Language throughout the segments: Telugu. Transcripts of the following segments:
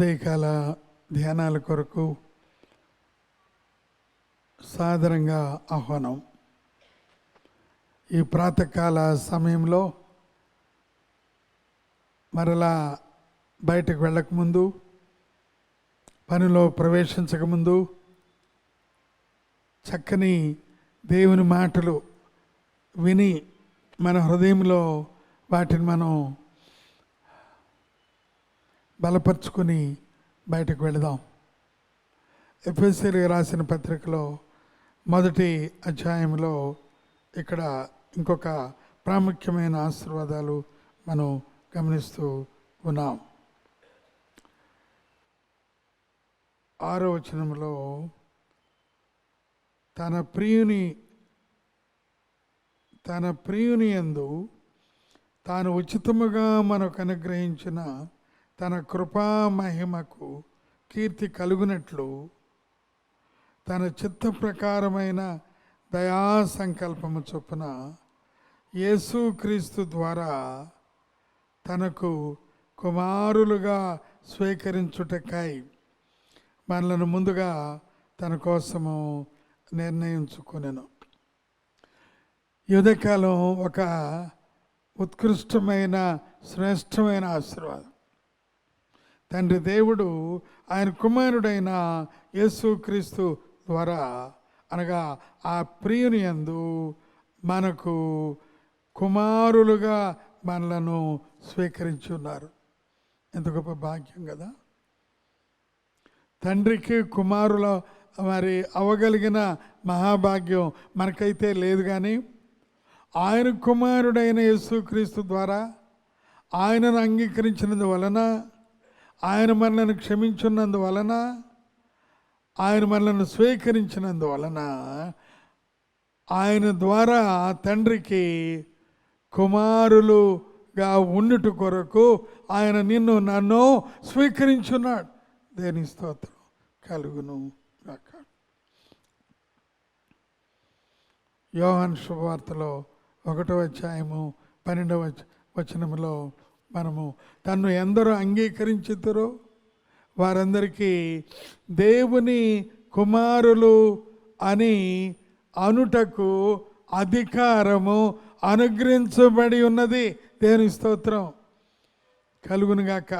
ఉదయకాల ధ్యానాల కొరకు సాధారణంగా ఆహ్వానం. ఈ ప్రాతకాల సమయంలో మరలా బయటకు వెళ్ళకముందు పనిలో ప్రవేశించకముందు చక్కని దేవుని మాటలు విని మన హృదయంలో వాటిని మనం బలపరుచుకుని బయటకు వెళదాం. ఎఫ్ఎస్సీలు రాసిన పత్రికలో మొదటి అధ్యాయంలో ఇక్కడ ఇంకొక ప్రాముఖ్యమైన ఆశీర్వాదాలు మనం గమనిస్తూ ఉన్నాం. ఆరో వచనంలో తన ప్రియుని తన ప్రియుని యందు తాను ఉచితముగా మనకు అనుగ్రహించిన తన కృపా మహిమకు కీర్తి కలుగునట్లు తన చిత్త ప్రకారమైన దయా సంకల్పము చొప్పున యేసుక్రీస్తు ద్వారా తనకు కుమారులుగా స్వీకరించుటకై మనలను ముందుగా తన కోసము నిర్ణయించుకొనెను. యుధకాలం ఒక ఉత్కృష్టమైన శ్రేష్టమైన ఆశీర్వాదం. తండ్రి దేవుడు ఆయన కుమారుడైన యేసుక్రీస్తు ద్వారా అనగా ఆ ప్రియుని యందు మనకు కుమారులుగా మనలను స్వీకరించి ఉన్నారు ఎంత గొప్ప భాగ్యం కదా. తండ్రికి కుమారుల మరి అవగలిగిన మహాభాగ్యం మనకైతే లేదు కానీ ఆయన కుమారుడైన యేసుక్రీస్తు ద్వారా ఆయనను అంగీకరించినందు వలన ఆయన మనలను క్షమించున్నందువలన ఆయన మనలను స్వీకరించినందు వలన ఆయన ద్వారా తండ్రికి కుమారులుగా ఉండుట కొరకు ఆయన నిన్ను నన్ను స్వీకరించున్నాడు. దేని స్తోత్రం కలుగును. గాక యోహాన్ శుభవార్తలో ఒకటో అధ్యాయము పన్నెండవ వచనంలో వచనములో మనము తను ఎందరో అంగీకరించుతారో వారందరికీ దేవుని కుమారులు అని అనుటకు అధికారము అనుగ్రహించబడి ఉన్నది. దేవుని స్తోత్రం కలుగునుగాక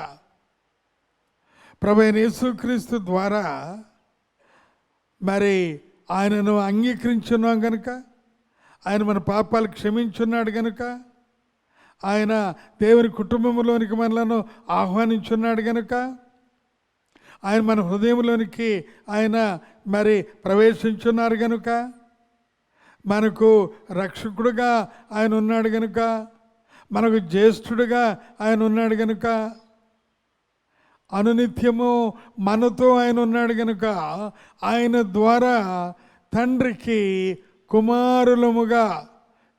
ప్రభు యేసుక్రీస్తు ద్వారా మరి ఆయనను అంగీకరించున్నాం కనుక ఆయన మన పాపాలు క్షమించున్నాడు కనుక ఆయన దేవుని కుటుంబంలోనికి మనలను ఆహ్వానించున్నాడు కనుక ఆయన మన హృదయంలోనికి ఆయన మరి ప్రవేశించున్నారు కనుక మనకు రక్షకుడుగా ఆయన ఉన్నాడు కనుక మనకు జ్యేష్ఠుడుగా ఆయన ఉన్నాడు కనుక అనునిత్యము మనతో ఆయన ఉన్నాడు కనుక ఆయన ద్వారా తండ్రికి కుమారులముగా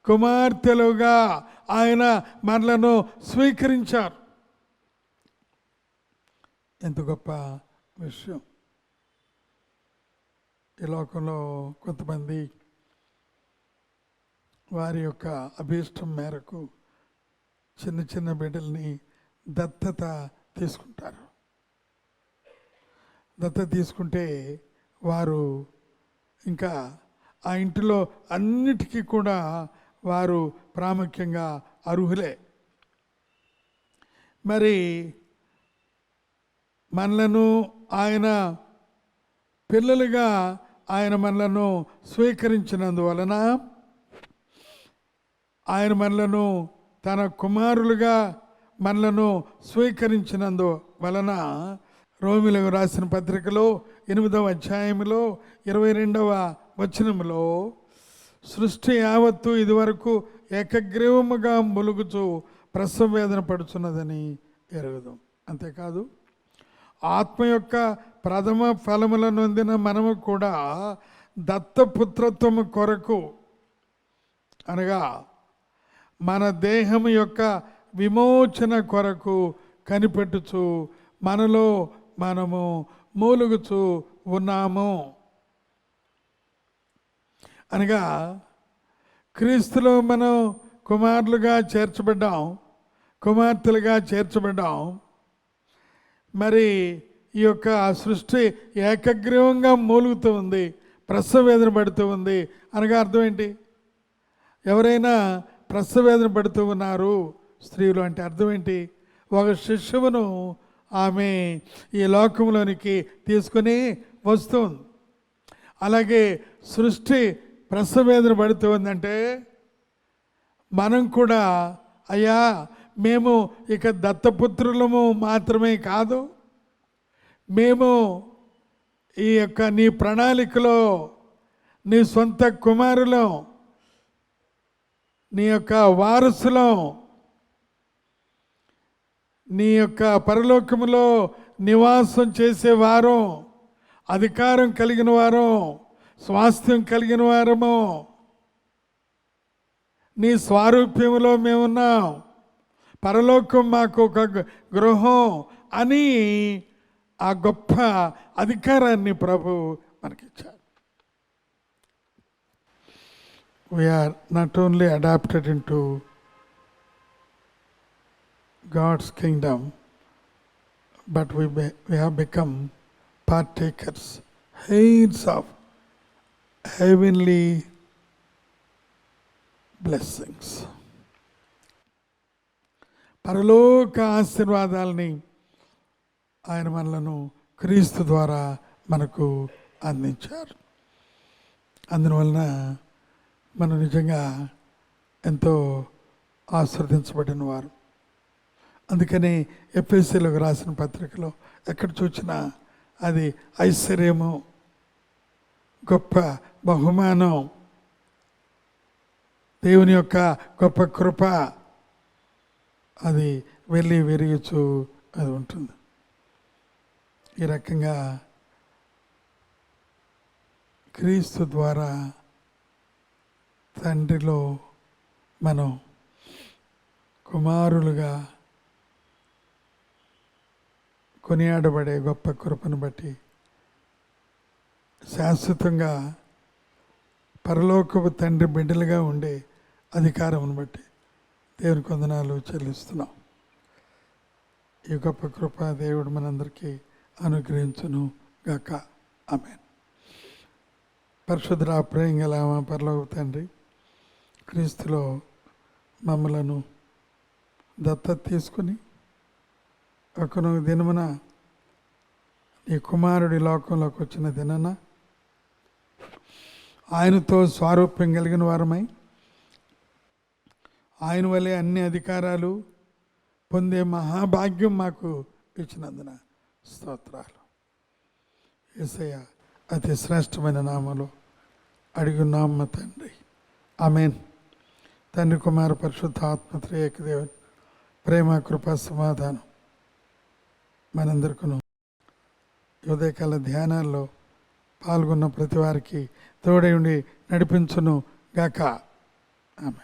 కుమార్తెలుగా ఆయన మనలను స్వీకరించారు. ఎంత గొప్ప విషయం. ఈ లోకంలో కొంతమంది వారి యొక్క అభీష్టం మేరకు చిన్న చిన్న బిడ్డల్ని దత్తత తీసుకుంటారు. దత్తత తీసుకుంటే వారు ఇంకా ఆ ఇంటిలో అన్నిటికీ కూడా వారు ప్రాముఖ్యంగా అర్హులే. మరి మనలను ఆయన పిల్లలుగా ఆయన మనలను స్వీకరించినందువలన ఆయన మనలను తన కుమారులుగా మనలను స్వీకరించినందు వలన రోమిలకు రాసిన పత్రికలో ఎనిమిదవ అధ్యాయంలో ఇరవై రెండవ వచనంలో సృష్టి యావత్తు ఇదివరకు ఏకగ్రీవముగా ములుగుచు ప్రసవ వేదన పడుచున్నదని ఎరుగుదాం. అంతేకాదు ఆత్మ యొక్క ప్రథమ ఫలముల అందిన మనము కూడా దత్తపుత్రత్వము కొరకు అనగా మన దేహం యొక్క విమోచన కొరకు కనిపెట్టుచు మనలో మనము మూలుగుచూ ఉన్నాము. అనగా క్రీస్తులో మనం కుమారులుగా చేర్చబడ్డాం కుమార్తెలుగా చేర్చబడ్డాం. మరి ఈ యొక్క సృష్టి ఏకగ్రీవంగా మూలుగుతూ ఉంది ప్రసవేదన పడుతూ ఉంది. అనగా అర్థం ఏంటి? ఎవరైనా ప్రసవేదన పడుతూ ఉన్నారు స్త్రీలు అంటే అర్థం ఏంటి? ఒక శిశువును ఆమె ఈ లోకంలోనికి తీసుకుని వస్తుంది. అలాగే సృష్టి ప్రసవేదన పడుతూ ఉందంటే మనం కూడా అయ్యా మేము ఇక దత్తపుత్రులము మాత్రమే కాదు మేము ఈ యొక్క నీ ప్రణాళికలో నీ సొంత కుమారులం నీ యొక్క వారసులం నీ యొక్క పరలోకములో నివాసం చేసేవారం అధికారం కలిగిన వారం స్వాస్థ్యం కలిగిన వారము. నీ స్వారూప్యంలో మేమున్నాం. పరలోకం మాకు ఒక గృహం అని ఆ గొప్ప అధికారాన్ని ప్రభు మనకిచ్చారు. We're not only adopted in to God's kingdom but we we we become become heirs of heavenly blessings పరలోక ఆశీర్వాదాలని ఆయన మనలను క్రీస్తు ద్వారా మనకు అందించారు. అందువలన మనం నిజంగా ఎంతో ఆశ్రదించబడిన వారు. అందుకని ఎఫ్ఎస్సీలకు రాసిన పత్రికలో ఎక్కడ చూసినా అది ఐశ్వర్యము గొప్ప బహుమానం. దేవుని యొక్క గొప్ప కృప అది వెళ్ళి విరిగిచు అది ఉంటుంది. ఈ రకంగా క్రీస్తు ద్వారా తండ్రిలో మనం కుమారులుగా కొనియాడబడే గొప్ప కృపను బట్టి శాశ్వతంగా పరలోకపు తండ్రి బిడ్డలుగా ఉండే అధికారం బట్టి దేవుని కొందనాలు చెల్లిస్తున్నాం. ఈ గొప్ప కృప దేవుడు మనందరికీ అనుగ్రహించును గాక. ఆమె పరిశుద్ధ ప్రేంగల పరలోక తండ్రి క్రీస్తులో మమ్మలను దత్తత తీసుకుని ఒకనొక దినమున నీ కుమారుడి లోకంలోకి వచ్చిన దినన ఆయనతో స్వారూప్యం కలిగిన వారమై ఆయన వలె అన్ని అధికారాలు పొందే మహాభాగ్యం మాకు ఇచ్చినందున స్తోత్రాలు. ఏసయ్య అతి శ్రేష్టమైన నామలో అడిగున్నామ్మ తండ్రి. ఆమెన్. తండ్రి కుమార పరిశుద్ధ ఆత్మ త్రియేకదేవుని ప్రేమ కృప సమాధానం మనందరికీ. ఉదయకాల ధ్యానాల్లో పాల్గొన్న ప్రతి వారికి తోడై ఉండి నడిపించును గాక. ఆమె